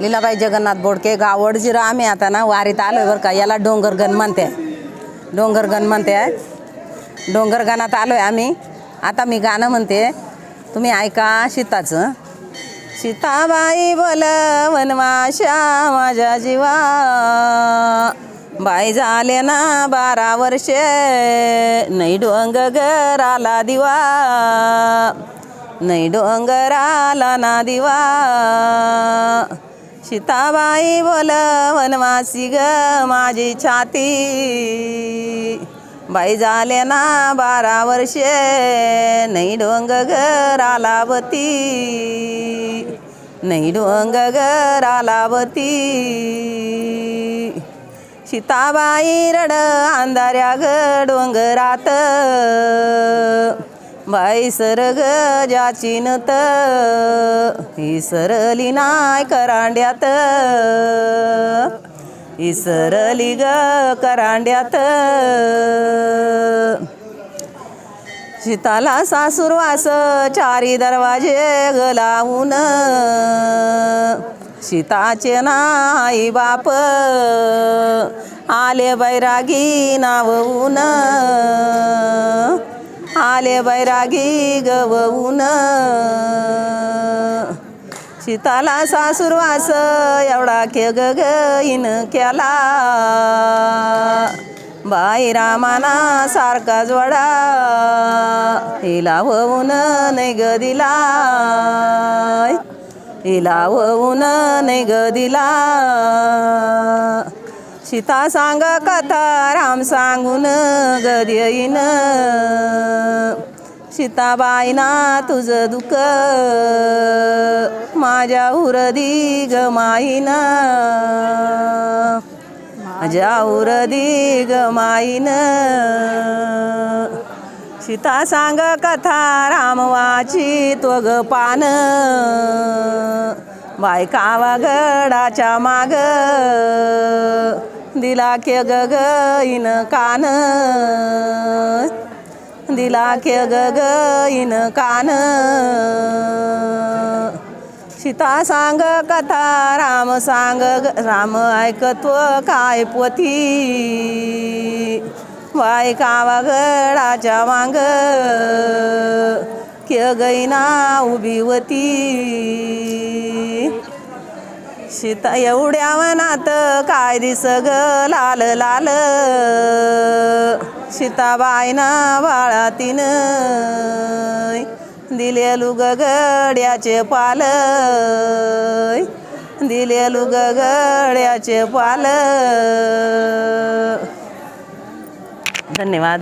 लीलाबाई जगन्नाथ बोडके गावड जिरो आम्ही आता ना वारीत आलोय बरं का. याला डोंगरगण म्हणते. डोंगरगण म्हणते. डोंगरगणात आलोय आम्ही. आता मी गाणं म्हणते. तुम्ही ऐका सीताचं. सीताबाई बोल वनवाशा माझ्या जीवा. बाई झाले ना बारा वर्षे. नाही डोंगराला दिवा. नाही डोंगराला ना दिवा सीताबाई बोल वनवासी ग माझी छाती बाई झाले ना बारा वर्षे नाही डोंगर बती नाही डोंगर बती सीताबाई रड अंधाऱ्या ग डोंगरात बाई सरग ज्याची नत सरली नाय करांड्यात ही सरली ग करांड्यात. शीताला सासूरवास चारी दरवाजे ग लावून सीताचे नाई बाप आले बैरागी नावून आले बैरागी गवून शीताला सासुरवास एवढा के ग केला बाई रामाना सारखा जोडा हिला होऊन नाही ग दिला हिला होऊन नाही ग दिला. सीता सांग कथा राम सांगून गद येईन. सीताबाईना तुझं दुःख माझ्या उरदी गमाईन माझ्या उरदी गमाईन सीता सांग कथा रामवाची तो ग पान. बायका गडाच्या माग दिला के ग ग इन कान. दिला के ग ग इन कान. सीता सांग कथा राम सांग ग- राम ऐकत्व काय पोथी? वाय कावा गडाच्या वांग. के गैना उभी होती? सीता एवढ्या मनात काय दिस ग? लाल लाल. सीताबाईना बाळातीन. दिलेलू ग गड्याचे पाल. दिलेलू ग गड्याचे पाल. धन्यवाद.